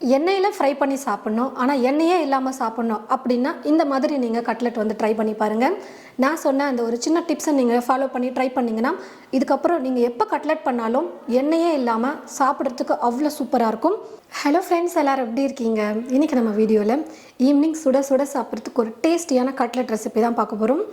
எண்ணெயில் ஃப்ரை பண்ணி சாப்பிட்ணும். ஆனால் எண்ணெயே இல்லாமல் சாப்பிட்ணும் அப்படின்னா இந்த மாதிரி நீங்கள் கட்லெட் வந்து ட்ரை பண்ணி பாருங்கள் நான் சொன்ன அந்த ஒரு சின்ன டிப்ஸை நீங்கள் ஃபாலோ பண்ணி ட்ரை பண்ணிங்கன்னா இதுக்கப்புறம் நீங்கள் எப்போ கட்லெட் பண்ணாலும் எண்ணெயே இல்லாமல் சாப்பிட்றதுக்கு அவ்வளோ சூப்பராக இருக்கும். ஹலோ ஃப்ரெண்ட்ஸ் எல்லோரும் எப்படி இருக்கீங்க? இன்றைக்கி நம்ம வீடியோவில் ஈவினிங் சுட சுட சாப்பிட்றதுக்கு ஒரு டேஸ்டியான கட்லெட் ரெசிபி தான் பார்க்க போகிறோம்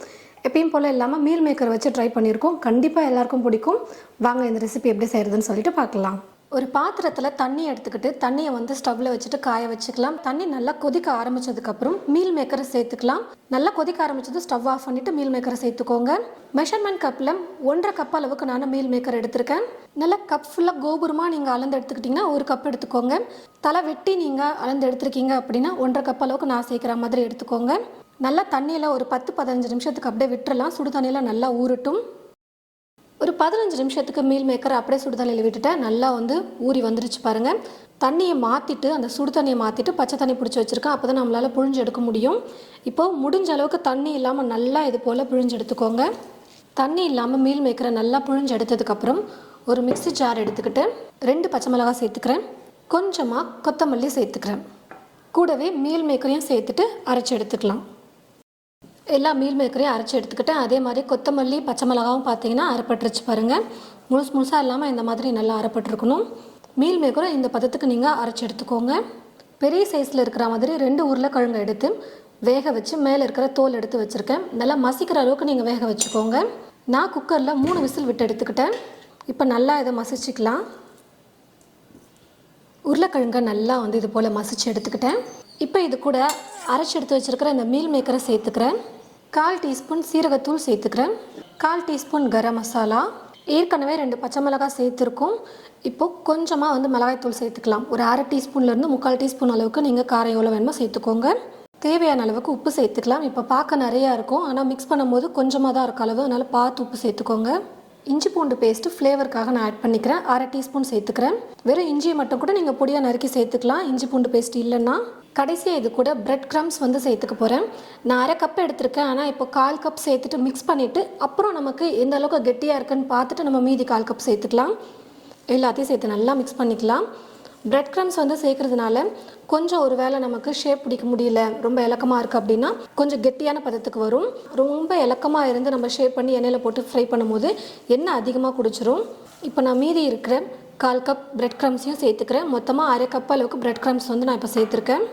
எப்பயும் போல் இல்லாமல் மீல் மேக்கர் வச்சு ட்ரை பண்ணியிருக்கோம். கண்டிப்பாக எல்லாருக்கும் பிடிக்கும். வாங்க இந்த ரெசிபி எப்படி செய்கிறதுன்னு சொல்லிட்டு பார்க்கலாம். ஒரு பாத்திரத்தில் தண்ணி எடுத்துக்கிட்டு தண்ணியை வந்து ஸ்டவ்வில் வச்சுட்டு காய வச்சுக்கலாம். தண்ணி நல்லா கொதிக்க ஆரம்பிச்சதுக்கப்புறம் மீல் மேக்கரை சேர்த்துக்கலாம். நல்லா கொதிக்க ஆரம்பிச்சது ஸ்டவ் ஆஃப் பண்ணிவிட்டு மீல் மேக்கரை சேர்த்துக்கோங்க. மெஷர்மெண்ட் கப்பில் ஒன்றரை கப் அளவுக்கு நான் மீல் மேக்கர் எடுத்திருக்கேன். நல்லா கப் ஃபுல்லாக கோபுரமாக நீங்கள் அளந்து எடுத்துக்கிட்டிங்கன்னா ஒரு கப் எடுத்துக்கோங்க. தலை வெட்டி நீங்கள் அளந்து எடுத்துருக்கீங்க அப்படின்னா ஒன்றரை கப் அளவுக்கு நான் சேர்க்குற மாதிரி எடுத்துக்கோங்க. நல்லா தண்ணியில் ஒரு பத்து பதினஞ்சு நிமிஷத்துக்கு அப்படியே விட்டுறலாம். சுடு தண்ணியில் நல்லா ஊறட்டும். பதினஞ்சு நிமிஷத்துக்கு மீல் மேக்கர் அப்படியே சுடுதண்ணியில் விட்டுட்டேன் நல்லா வந்து ஊறி வந்துருச்சு பாருங்கள் தண்ணியை மாற்றிட்டு அந்த சுடு தண்ணியை மாற்றிட்டு பச்சை தண்ணி பிடிச்சி வச்சுருக்கேன். அப்போ தான் நம்மளால் புழிஞ்சு எடுக்க முடியும். இப்போது முடிஞ்ச அளவுக்கு தண்ணி இல்லாமல் நல்லா இது போல் புழிஞ்சு எடுத்துக்கோங்க. தண்ணி இல்லாமல் மீல் மேக்கரை நல்லா புழிஞ்சு எடுத்ததுக்கப்புறம் ஒரு மிக்ஸி ஜார் எடுத்துக்கிட்டு ரெண்டு பச்சை மிளகாய் சேர்த்துக்கிறேன். கொஞ்சமாக கொத்தமல்லி சேர்த்துக்கிறேன். கூடவே மீல் மேக்கரையும் சேர்த்துட்டு அரைச்சி எடுத்துக்கலாம். எல்லா மீல் மேக்கரையும் அரைச்சி எடுத்துக்கிட்டேன் அதே மாதிரி கொத்தமல்லி பச்சை மிளகாவும் பார்த்தீங்கன்னா அரைப்பட்டுருச்சு பாருங்கள் முழுசு முழுசாக இல்லாமல் இந்த மாதிரி நல்லா அரைப்பட்டுருக்கணும். மீல் மேக்கரும் இந்த பதத்துக்கு நீங்கள் அரைச்சி எடுத்துக்கோங்க. பெரிய சைஸில் இருக்கிற மாதிரி ரெண்டு உருளைக்கிழங்கு எடுத்து வேக வச்சு மேலே இருக்கிற தோல் எடுத்து வச்சுருக்கேன். நல்லா மசிக்கிற அளவுக்கு நீங்கள் வேக வச்சுக்கோங்க. நான் குக்கரில் மூணு விசில் விட்டு எடுத்துக்கிட்டேன். இப்போ நல்லா இதை மசிச்சுக்கலாம். உருளைக்கிழங்கை நல்லா வந்து இது போல் மசிச்சு எடுத்துக்கிட்டேன். இப்போ இது கூட அரைச்சி எடுத்து வச்சுருக்கிற இந்த மீல் மேக்கரை சேர்த்துக்கிறேன். கால் டீஸ்பூன் சீரகத்தூள் சேர்த்துக்கிறேன். கால் டீஸ்பூன் கரம் மசாலா. ஏற்கனவே ரெண்டு பச்சை மிளகாய் சேர்த்துருக்கோம். இப்போது கொஞ்சமாக வந்து மிளகாய்த்தூள் சேர்த்துக்கலாம். ஒரு அரை டீஸ்பூன்லேருந்து முக்கால் டீஸ்பூன் அளவுக்கு நீங்கள் காரம் எவ்வளோ வேணுமோ சேர்த்துக்கோங்க. தேவையான அளவுக்கு உப்பு சேர்த்துக்கலாம். இப்போ பார்க்க நிறையா இருக்கும். ஆனால் மிக்ஸ் பண்ணும்போது கொஞ்சமாக தான் இருக்க அளவு. அதனால் பார்த்து உப்பு சேர்த்துக்கோங்க. இஞ்சி பூண்டு பேஸ்ட்டு ஃப்ளேவருக்காக நான் ஆட் பண்ணிக்கிறேன். அரை டீஸ்பூன் சேர்த்துக்கிறேன். வெறும் இஞ்சியை மட்டும் கூட நீங்கள் பொடியாக நறுக்கி சேர்த்துக்கலாம். இஞ்சி பூண்டு பேஸ்ட் இல்லைன்னா கடைசியாக இது கூட பிரெட் க்ரம்ஸ் வந்து சேர்த்துக்க போகிறேன் நான் அரை கப் எடுத்திருக்கேன். ஆனால் இப்போ கால் கப் சேர்த்துட்டு மிக்ஸ் பண்ணிவிட்டு அப்புறம் நமக்கு எந்த அளவுக்கு கெட்டியாக இருக்குன்னு பார்த்துட்டு நம்ம மீதி கால் கப் சேர்த்துக்கலாம். எல்லாத்தையும் சேர்த்து நல்லா மிக்ஸ் பண்ணிக்கலாம். பிரெட் க்ரம்ஸ் வந்து சேர்க்கறதுனால கொஞ்சம் ஒரு வேளை நமக்கு ஷேப் பிடிக்க முடியல ரொம்ப இலக்கமாக இருக்குது அப்படின்னா கொஞ்சம் கெட்டியான பதத்துக்கு வரும். ரொம்ப இலக்கமாக இருந்து நம்ம ஷேப் பண்ணி எண்ணெயில் போட்டு ஃப்ரை பண்ணும்போது எண்ணெய் அதிகமாக குடிச்சிரும். இப்போ நான் மீதி இருக்கிற கால் கப் பிரெட் க்ரம்ஸையும் சேர்த்துக்கிறேன். மொத்தமாக அரை கப் அளவுக்கு பிரெட் க்ரம்ஸ் வந்து நான் இப்போ சேர்த்துருக்கேன்.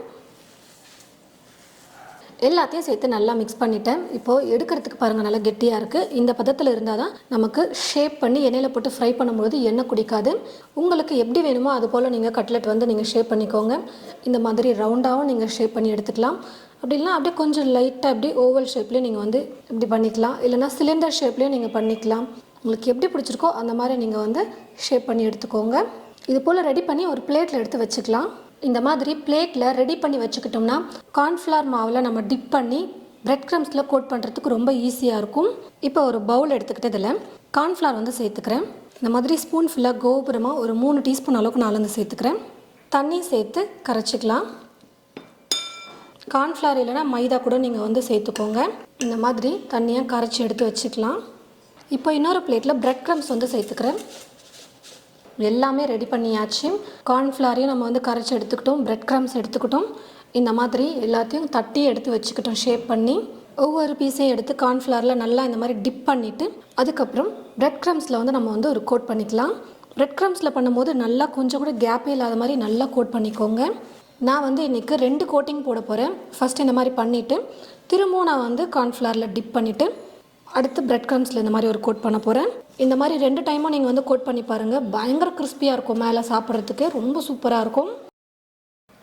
எல்லாத்தையும் சேர்த்து நல்லா மிக்ஸ் பண்ணிட்டேன். இப்போது எடுக்கிறதுக்கு பாருங்கள் நல்லா கெட்டியாக இருக்குது இந்த பதத்தில் இருந்தால் தான் நமக்கு ஷேப் பண்ணி எண்ணெயில் போட்டு ஃப்ரை பண்ணும்போது எண்ணெய் குடிக்காது. உங்களுக்கு எப்படி வேணுமோ அது போல் நீங்கள் கட்லெட் வந்து நீங்கள் ஷேப் பண்ணிக்கோங்க. இந்த மாதிரி ரவுண்டாகவும் நீங்கள் ஷேப் பண்ணி எடுத்துக்கலாம். அப்படி இல்லைனா அப்படியே கொஞ்சம் லைட்டாக அப்படியே ஓவல் ஷேப்லேயும் நீங்கள் வந்து இப்படி பண்ணிக்கலாம். இல்லைனா சிலிண்டர் ஷேப்லேயும் நீங்கள் பண்ணிக்கலாம். உங்களுக்கு எப்படி பிடிச்சிருக்கோ அந்த மாதிரி நீங்கள் வந்து ஷேப் பண்ணி எடுத்துக்கோங்க. இது போல் ரெடி பண்ணி ஒரு பிளேட்டில் எடுத்து வச்சுக்கலாம். இந்த மாதிரி பிளேட்டில் ரெடி பண்ணி வச்சுக்கிட்டோம்னா கார்ன்ஃப்ளவர் மாவில் நம்ம டிப் பண்ணி பிரெட் க்ரம்ஸில் கோட் பண்ணுறதுக்கு ரொம்ப ஈஸியாக இருக்கும். இப்போ ஒரு பவுல் எடுத்துக்கிட்டதில் கார்ன்ஃப்ளவர் வந்து சேர்த்துக்கிறேன். இந்த மாதிரி ஸ்பூன் ஃபுல்லாக கோபுரமாக ஒரு மூணு டீஸ்பூன் அளவுக்கு நான் வந்து சேர்த்துக்கிறேன். தண்ணி சேர்த்து கரைச்சிக்கலாம். கார்ன்ஃப்ளவர் இல்லைனா மைதா கூட நீங்கள் வந்து சேர்த்துக்கோங்க. இந்த மாதிரி தண்ணியாக கரைச்சி எடுத்து வச்சுக்கலாம். இப்போ இன்னொரு பிளேட்டில் பிரெட் க்ரம்ஸ் வந்து சேர்த்துக்கிறேன். எல்லாமே ரெடி பண்ணியாச்சு. கார்ன்ஃப்ளாரையும் நம்ம வந்து கரைச்சி எடுத்துக்கிட்டோம். பிரெட் க்ரம்ஸ் எடுத்துக்கிட்டோம். இந்த மாதிரி எல்லாத்தையும் தட்டி எடுத்து வச்சுக்கிட்டோம். ஷேப் பண்ணி ஒவ்வொரு பீஸையும் எடுத்து கார்ன்ஃப்ளவரில் நல்லா இந்த மாதிரி டிப் பண்ணிவிட்டு அதுக்கப்புறம் பிரெட் க்ரம்ஸில் வந்து நம்ம வந்து ஒரு கோட் பண்ணிக்கலாம். பிரெட் க்ரம்ஸில் பண்ணும்போது நல்லா கொஞ்சம் கூட கேப்பே இல்லாத மாதிரி நல்லா கோட் பண்ணிக்கோங்க. நான் வந்து இன்றைக்கி ரெண்டு கோட்டிங் போட போகிறேன் ஃபஸ்ட் இந்த மாதிரி பண்ணிவிட்டு திரும்பவும் நான் வந்து கார்ன்ஃப்ளவரில் டிப் பண்ணிவிட்டு அடுத்து பிரெட் க்ரம்ஸில் இந்த மாதிரி ஒரு கோட் பண்ண போகிறேன் இந்த மாதிரி ரெண்டு டைமும் நீங்கள் வந்து கோட் பண்ணி பாருங்கள் பயங்கர கிறிஸ்பியாக இருக்கும் மேலே சாப்பிட்றதுக்கு. ரொம்ப சூப்பராக இருக்கும்.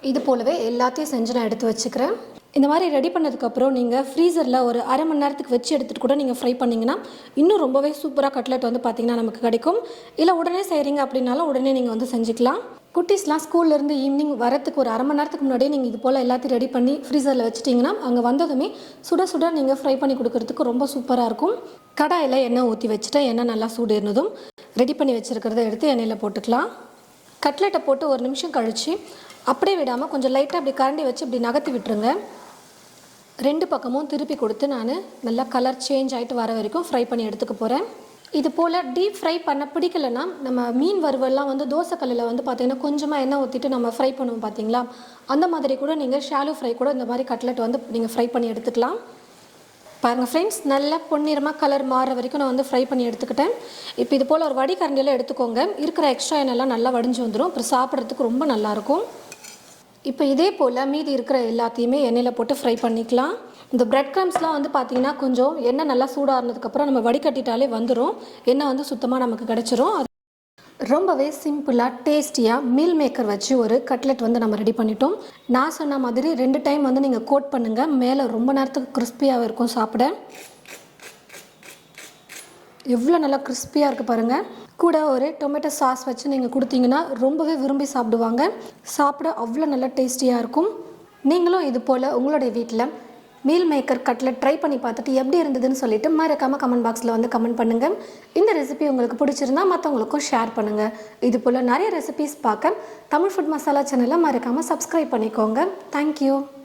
இது போலவே எல்லாத்தையும் செஞ்சு நான் எடுத்து வச்சுக்கிறேன். இந்த மாதிரி ரெடி பண்ணதுக்கப்புறம் நீங்கள் ஃப்ரீசரில் ஒரு அரை மணி நேரத்துக்கு வச்சு எடுத்துகிட்டு கூட நீங்கள் ஃப்ரை பண்ணிங்கன்னா இன்னும் ரொம்பவே சூப்பராக கட்லெட் வந்து பார்த்திங்கன்னா நமக்கு கிடைக்கும். இல்லை உடனே செய்கிறீங்க அப்படின்னாலும் உடனே நீங்கள் வந்து செஞ்சுக்கலாம். குட்டீஸ்லாம் ஸ்கூல்லேருந்து ஈவினிங் வரத்துக்கு ஒரு அரை மணி நேரத்துக்கு முன்னாடியே நீங்கள் இது போல் எல்லாத்தையும் ரெடி பண்ணி ஃப்ரீசரில் வச்சுட்டிங்கன்னா அங்கே வந்ததுமே சுட சுட நீங்கள் ஃப்ரை பண்ணி கொடுக்கறதுக்கு ரொம்ப சூப்பராக இருக்கும். கடாயில் எண்ணெய் ஊற்றி வச்சுட்டா எண்ணெய் நல்லா சூடு இருந்ததும் ரெடி பண்ணி வச்சுருக்கிறத எடுத்து எண்ணெயில் போட்டுக்கலாம். கட்லெட்டை போட்டு ஒரு நிமிஷம் கழித்து அப்படியே விடாமல் கொஞ்சம் லைட்டாக அப்படி கரண்டி வச்சு இப்படி நகர்த்தி விட்டுருங்க. ரெண்டு பக்கமும் திருப்பி கொடுத்து நான் நல்லா கலர் சேஞ்ச் ஆகிட்டு வர வரைக்கும் ஃப்ரை பண்ணி எடுத்துக்க போகிறேன் இது போல் டீப் ஃப்ரை பண்ண பிடிக்கலன்னா நம்ம மீன் வறுவல்லாம் வந்து தோசைக்கல்லில் வந்து பார்த்தீங்கன்னா கொஞ்சமாக எண்ணெய் ஊற்றிட்டு நம்ம ஃப்ரை பண்ணுவோம் பார்த்தீங்களா அந்த மாதிரி கூட நீங்கள் ஷாலோ ஃப்ரை கூட இந்த மாதிரி கட்லெட் வந்து நீங்கள் ஃப்ரை பண்ணி எடுத்துக்கலாம். பாருங்கள் ஃப்ரெண்ட்ஸ் நல்லா பொன்னிறமாக கலர் மாறுற வரைக்கும் நான் வந்து ஃப்ரை பண்ணி எடுத்துக்கிட்டேன். இப்போ இது போல் ஒரு வடிகரண்டியில் எடுத்துக்கோங்க. இருக்கிற எக்ஸ்ட்ரா எண்ணெய்லாம் நல்லா வடிஞ்சு வந்துடும் அப்புறம் சாப்பிட்றதுக்கு ரொம்ப நல்லாயிருக்கும் இப்போ இதே போல் மீதி இருக்கிற எல்லாத்தையுமே எண்ணெயில் போட்டு ஃப்ரை பண்ணிக்கலாம். இந்த பிரெட் க்ரம்ஸ்லாம் வந்து பார்த்தீங்கன்னா கொஞ்சம் எண்ணெய் நல்லா சூடாகினதுக்கப்புறம் நம்ம வடிகட்டிட்டாலே வந்துடும் எண்ணெய் வந்து சுத்தமாக நமக்கு கிடச்சிரும். அது ரொம்பவே சிம்பிளாக டேஸ்டியாக மீல் மேக்கர் வச்சு ஒரு கட்லெட் வந்து நம்ம ரெடி பண்ணிட்டோம். நான் சொன்ன மாதிரி ரெண்டு டைம் வந்து நீங்கள் கோட் பண்ணுங்கள் மேலே ரொம்ப நேரத்துக்கு கிறிஸ்பியாக இருக்கும் சாப்பிட. எவ்வளோ நல்லா கிறிஸ்பியாக இருக்குது பாருங்கள் கூட ஒரு டொமேட்டோ சாஸ் வச்சு நீங்கள் கொடுத்தீங்கன்னா ரொம்பவே விரும்பி சாப்பிடுவாங்க. சாப்பிட அவ்வளோ நல்லா டேஸ்டியாக இருக்கும். நீங்களும் இது போல் உங்களுடைய வீட்டில் மீல் மேக்கர் கட்டில் ட்ரை பண்ணி பார்த்துட்டு எப்படி இருந்ததுன்னு சொல்லிட்டு மறக்காமல் கமெண்ட் பாக்ஸில் வந்து கமெண்ட் பண்ணுங்கள் இந்த ரெசிபி உங்களுக்கு பிடிச்சிருந்தா மற்றவங்களுக்கும் ஷேர் பண்ணுங்கள் இது போல் நிறைய ரெசிபிஸ் பார்க்க தமிழ் ஃபுட் மசாலா சேனலை மறக்காமல் சப்ஸ்கிரைப் பண்ணிக்கோங்க. தேங்க்யூ